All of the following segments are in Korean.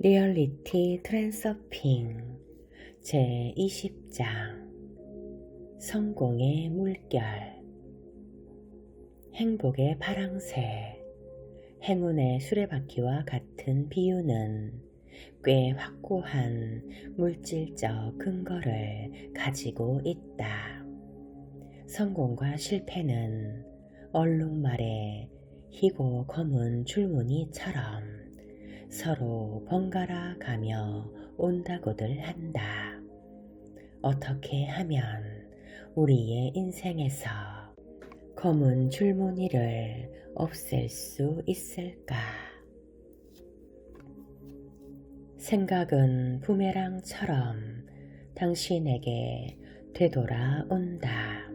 리얼리티 트랜서핑 제20장 성공의 물결 행복의 파랑새 행운의 수레바퀴와 같은 비유는 꽤 확고한 물질적 근거를 가지고 있다. 성공과 실패는 얼룩말의 희고 검은 줄무늬처럼 서로 번갈아 가며 온다고들 한다. 어떻게 하면 우리의 인생에서 검은 줄무늬를 없앨 수 있을까? 생각은 부메랑처럼 당신에게 되돌아온다.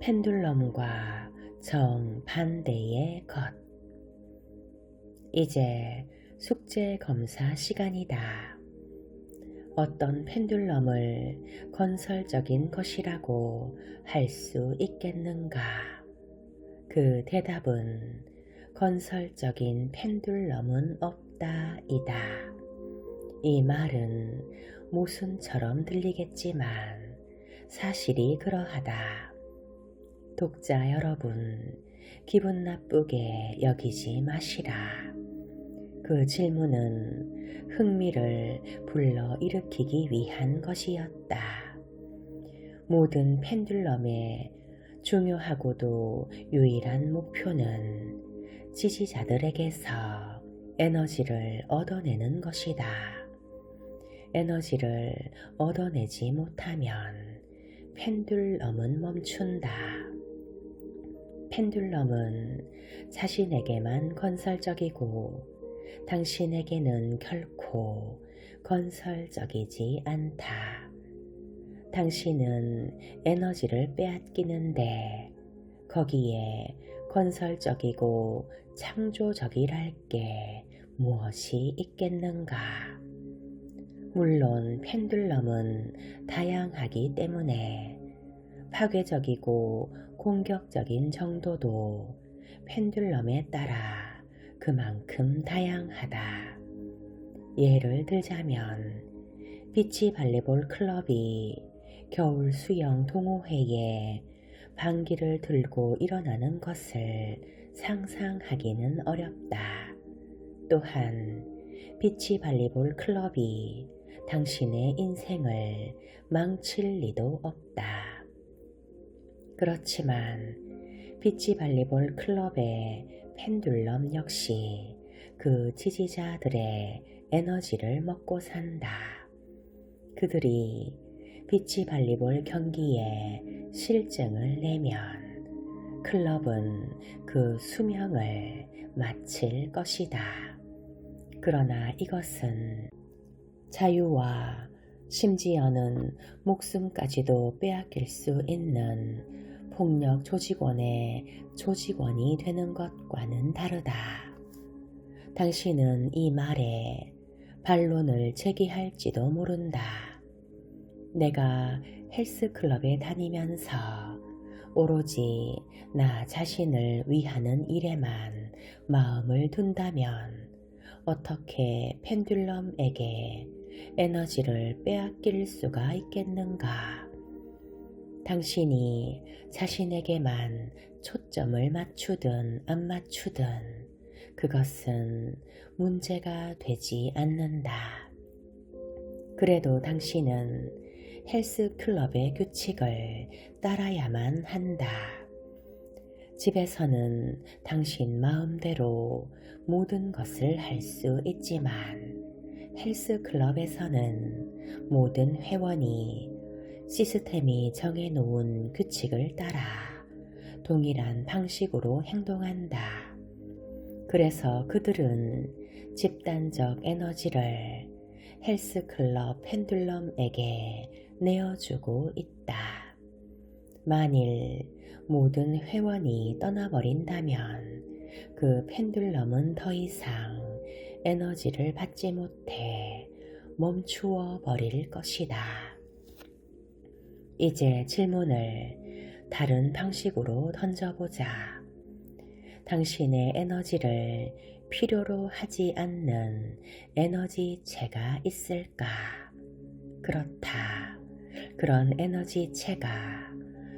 펜듈럼과 정반대의 것. 이제 숙제 검사 시간이다. 어떤 펜듈럼을 건설적인 것이라고 할 수 있겠는가? 그 대답은 건설적인 펜듈럼은 없다이다. 이 말은 모순처럼 들리겠지만 사실이 그러하다. 독자 여러분, 기분 나쁘게 여기지 마시라. 그 질문은 흥미를 불러 일으키기 위한 것이었다. 모든 펜듈럼의 중요하고도 유일한 목표는 지지자들에게서 에너지를 얻어내는 것이다. 에너지를 얻어내지 못하면 펜듈럼은 멈춘다. 펜듈럼은 자신에게만 건설적이고 당신에게는 결코 건설적이지 않다. 당신은 에너지를 빼앗기는데 거기에 건설적이고 창조적이랄 게 무엇이 있겠는가? 물론 펜듈럼은 다양하기 때문에 파괴적이고 공격적인 정도도 펜듈럼에 따라 그만큼 다양하다. 예를 들자면 비치 발리볼 클럽이 겨울 수영 동호회에 방귀를 들고 일어나는 것을 상상하기는 어렵다. 또한 비치 발리볼 클럽이 당신의 인생을 망칠 리도 없다. 그렇지만 비치 발리볼 클럽의 펜듈럼 역시 그 지지자들의 에너지를 먹고 산다. 그들이 비치 발리볼 경기에 실증을 내면 클럽은 그 수명을 마칠 것이다. 그러나 이것은 자유와 심지어는 목숨까지도 빼앗길 수 있는 폭력 조직원의 조직원이 되는 것과는 다르다. 당신은 이 말에 반론을 제기할지도 모른다. 내가 헬스클럽에 다니면서 오로지 나 자신을 위하는 일에만 마음을 둔다면 어떻게 펜듈럼에게 에너지를 빼앗길 수가 있겠는가? 당신이 자신에게만 초점을 맞추든 안 맞추든 그것은 문제가 되지 않는다. 그래도 당신은 헬스 클럽의 규칙을 따라야만 한다. 집에서는 당신 마음대로 모든 것을 할 수 있지만 헬스 클럽에서는 모든 회원이 시스템이 정해놓은 규칙을 따라 동일한 방식으로 행동한다. 그래서 그들은 집단적 에너지를 헬스클럽 펜듈럼에게 내어주고 있다. 만일 모든 회원이 떠나버린다면 그 펜듈럼은 더 이상 에너지를 받지 못해 멈추어 버릴 것이다. 이제 질문을 다른 방식으로 던져보자. 당신의 에너지를 필요로 하지 않는 에너지체가 있을까? 그렇다. 그런 에너지체가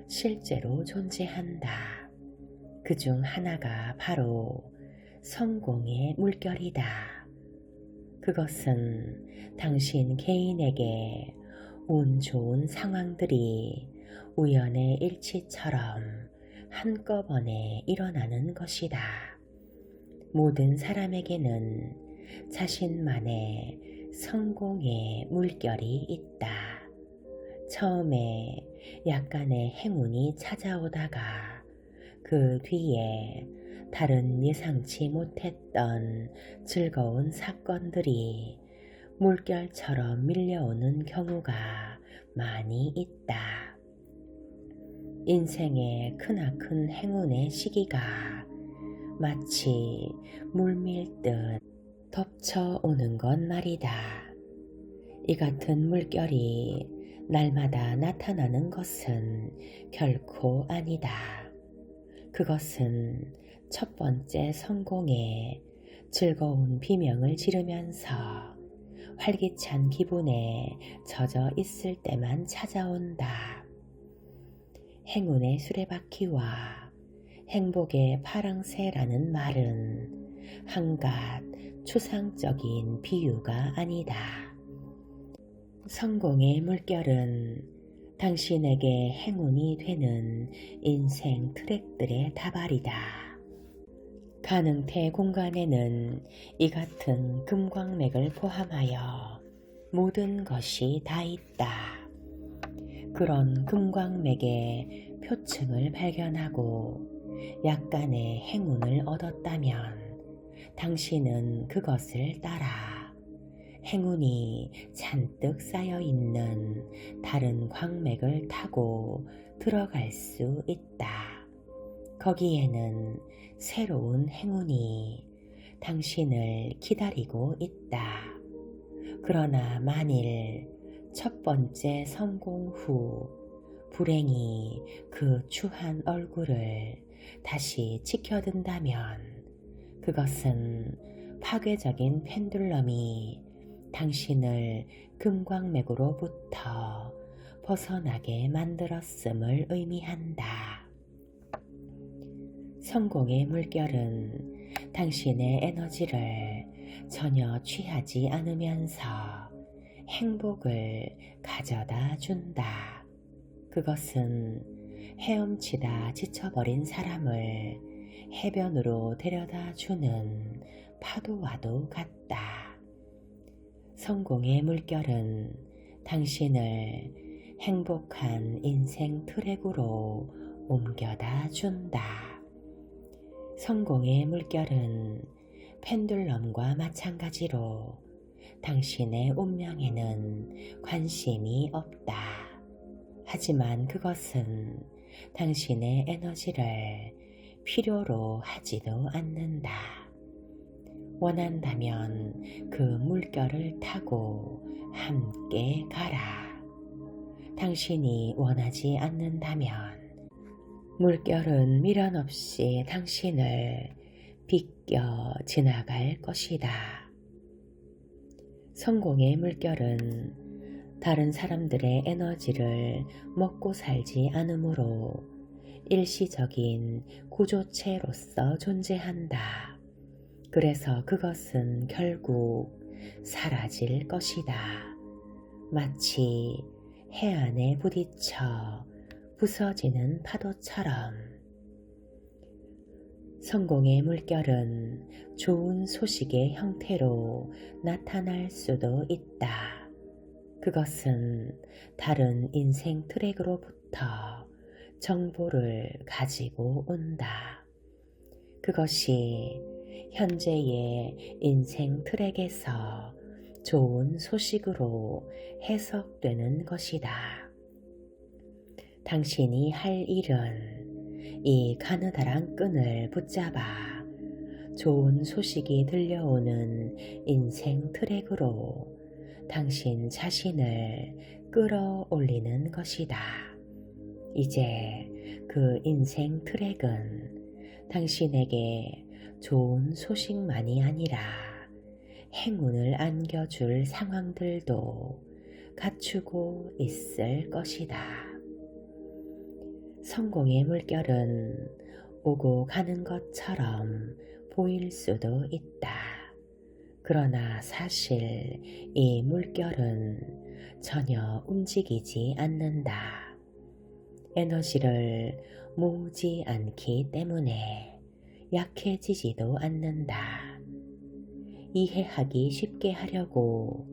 실제로 존재한다. 그 중 하나가 바로 성공의 물결이다. 그것은 당신 개인에게 운 좋은 상황들이 우연의 일치처럼 한꺼번에 일어나는 것이다. 모든 사람에게는 자신만의 성공의 물결이 있다. 처음에 약간의 행운이 찾아오다가 그 뒤에 다른 예상치 못했던 즐거운 사건들이 물결처럼 밀려오는 경우가 많이 있다. 인생의 크나큰 행운의 시기가 마치 물밀듯 덮쳐오는 건 말이다. 이 같은 물결이 날마다 나타나는 것은 결코 아니다. 그것은 첫 번째 성공에 즐거운 비명을 지르면서 활기찬 기분에 젖어 있을 때만 찾아온다. 행운의 수레바퀴와 행복의 파랑새라는 말은 한갓 추상적인 비유가 아니다. 성공의 물결은 당신에게 행운이 되는 인생 트랙들의 다발이다. 가능태 공간에는 이 같은 금광맥을 포함하여 모든 것이 다 있다. 그런 금광맥의 표층을 발견하고 약간의 행운을 얻었다면 당신은 그것을 따라 행운이 잔뜩 쌓여 있는 다른 광맥을 타고 들어갈 수 있다. 거기에는 새로운 행운이 당신을 기다리고 있다. 그러나 만일 첫 번째 성공 후 불행이 그 추한 얼굴을 다시 치켜든다면 그것은 파괴적인 펜듈럼이 당신을 금광맥으로부터 벗어나게 만들었음을 의미한다. 성공의 물결은 당신의 에너지를 전혀 취하지 않으면서 행복을 가져다 준다. 그것은 헤엄치다 지쳐버린 사람을 해변으로 데려다 주는 파도와도 같다. 성공의 물결은 당신을 행복한 인생 트랙으로 옮겨다 준다. 성공의 물결은 펜듈럼과 마찬가지로 당신의 운명에는 관심이 없다. 하지만 그것은 당신의 에너지를 필요로 하지도 않는다. 원한다면 그 물결을 타고 함께 가라. 당신이 원하지 않는다면 물결은 미련 없이 당신을 비껴 지나갈 것이다. 성공의 물결은 다른 사람들의 에너지를 먹고 살지 않으므로 일시적인 구조체로서 존재한다. 그래서 그것은 결국 사라질 것이다. 마치 해안에 부딪혀 부서지는 파도처럼 성공의 물결은 좋은 소식의 형태로 나타날 수도 있다. 그것은 다른 인생 트랙으로부터 정보를 가지고 온다. 그것이 현재의 인생 트랙에서 좋은 소식으로 해석되는 것이다. 당신이 할 일은 이 가느다란 끈을 붙잡아 좋은 소식이 들려오는 인생 트랙으로 당신 자신을 끌어올리는 것이다. 이제 그 인생 트랙은 당신에게 좋은 소식만이 아니라 행운을 안겨줄 상황들도 갖추고 있을 것이다. 성공의 물결은 오고 가는 것처럼 보일 수도 있다. 그러나 사실 이 물결은 전혀 움직이지 않는다. 에너지를 모으지 않기 때문에 약해지지도 않는다. 이해하기 쉽게 하려고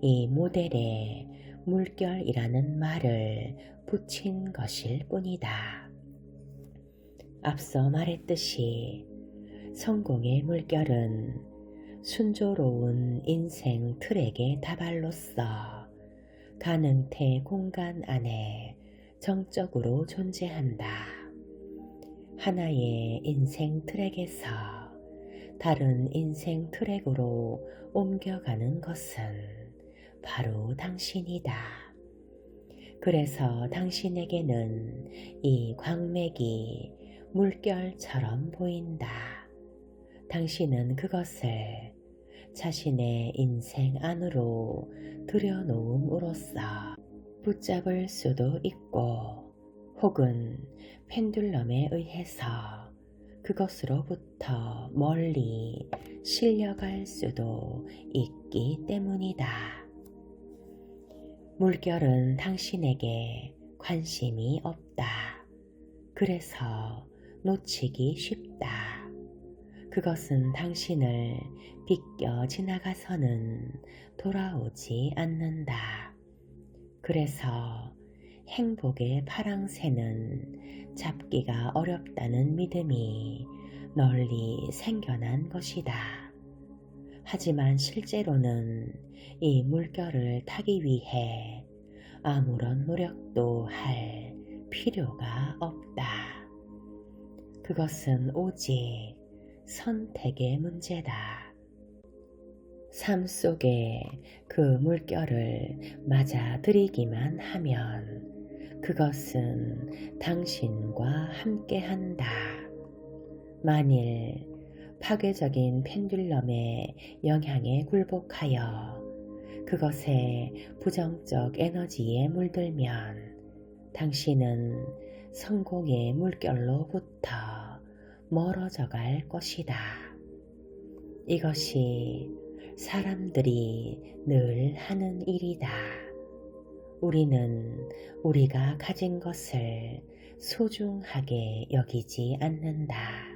이 모델에 물결이라는 말을 붙인 것일 뿐이다. 앞서 말했듯이 성공의 물결은 순조로운 인생 트랙의 다발로서 가능태 공간 안에 정적으로 존재한다. 하나의 인생 트랙에서 다른 인생 트랙으로 옮겨가는 것은 바로 당신이다. 그래서 당신에게는 이 광맥이 물결처럼 보인다. 당신은 그것을 자신의 인생 안으로 들여놓음으로써 붙잡을 수도 있고 혹은 펜듈럼에 의해서 그것으로부터 멀리 실려갈 수도 있기 때문이다. 물결은 당신에게 관심이 없다. 그래서 놓치기 쉽다. 그것은 당신을 비껴 지나가서는 돌아오지 않는다. 그래서 행복의 파랑새는 잡기가 어렵다는 믿음이 널리 생겨난 것이다. 하지만 실제로는 이 물결을 타기 위해 아무런 노력도 할 필요가 없다. 그것은 오직 선택의 문제다. 삶 속에 그 물결을 맞아들이기만 하면 그것은 당신과 함께 한다. 만일 파괴적인 펜듈럼의 영향에 굴복하여 그것의 부정적 에너지에 물들면 당신은 성공의 물결로부터 멀어져 갈 것이다. 이것이 사람들이 늘 하는 일이다. 우리는 우리가 가진 것을 소중하게 여기지 않는다.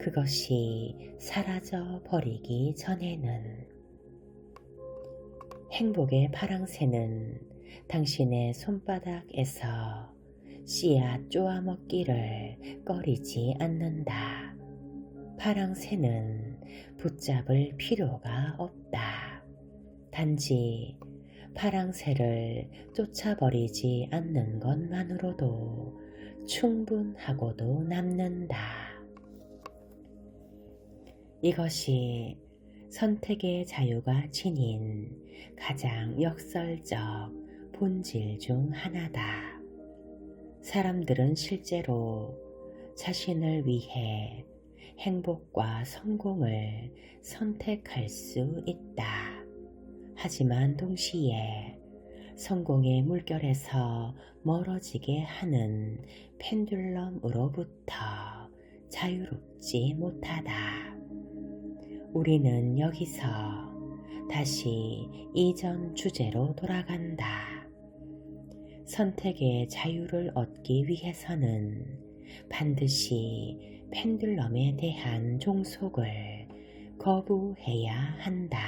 그것이 사라져 버리기 전에는 행복의 파랑새는 당신의 손바닥에서 씨앗 쪼아먹기를 꺼리지 않는다. 파랑새는 붙잡을 필요가 없다. 단지 파랑새를 쫓아버리지 않는 것만으로도 충분하고도 남는다. 이것이 선택의 자유가 지닌 가장 역설적 본질 중 하나다. 사람들은 실제로 자신을 위해 행복과 성공을 선택할 수 있다. 하지만 동시에 성공의 물결에서 멀어지게 하는 펜듈럼으로부터 자유롭지 못하다. 우리는 여기서 다시 이전 주제로 돌아간다. 선택의 자유를 얻기 위해서는 반드시 펜듈럼에 대한 종속을 거부해야 한다.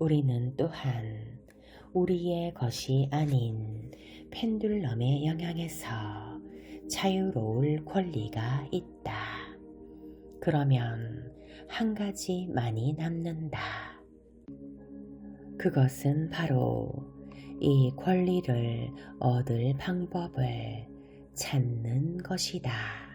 우리는 또한 우리의 것이 아닌 펜듈럼의 영향에서 자유로울 권리가 있다. 그러면 한 가지만이 남는다. 그것은 바로 이 권리를 얻을 방법을 찾는 것이다.